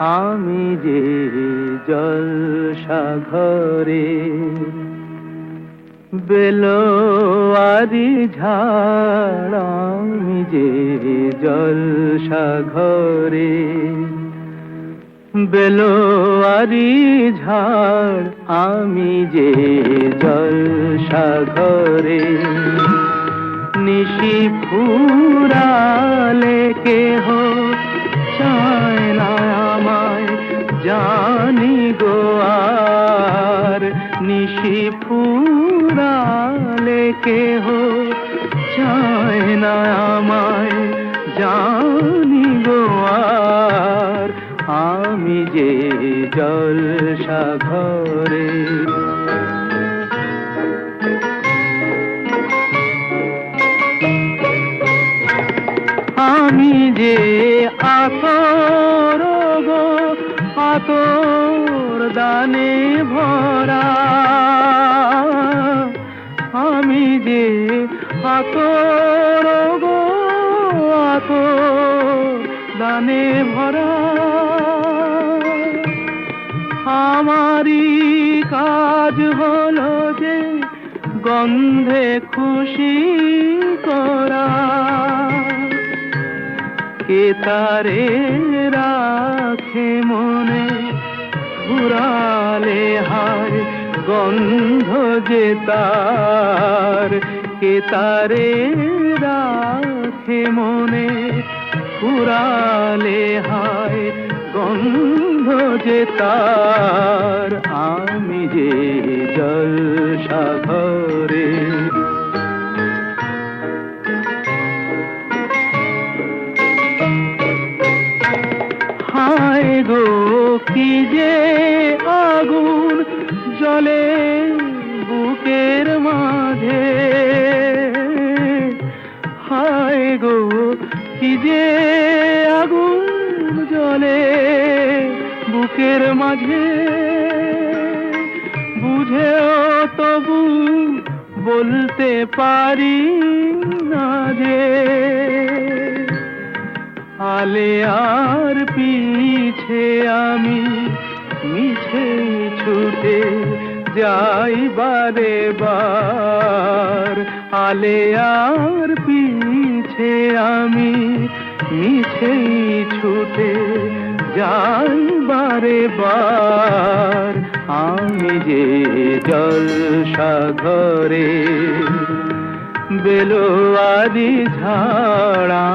আমি যে জলসাঘরে বেলোয়ারি ঝাড়, আমি যে জলসাঘরে বেলোয়ারি ঝাড়, আমি যে জলসাঘরে নিশি ফুরালে কেহ চায় না আমায় জানি আর, আমি যে জলসাঘরে আমি যে আতর গো, আতর দানে ভরা। আমি যে আতর গো, আতর দানে ভরা। আমারই কাজ হলো যে গন্ধে খুশি করা। কে তারে গন্ধ যে তার কে তারে রাখে মনে। ফুরালে হায় গন্ধ যে তার, আমি যে জলসাঘরে হায় গো, কি যে আগুন জলে বুকের মাঝে। হায় গো, কি যে আগুন জলে বুকের মাঝে। বুঝেও তবু বলতে পারি না যে, আলে আর পিছে আমি মিছে ছুটে যাই বারে বার আলে আর পিছে আমি মিছে ছুটে যাই বারে বার আমি যে জলসাঘরে বেলোয়ারি ঝাড়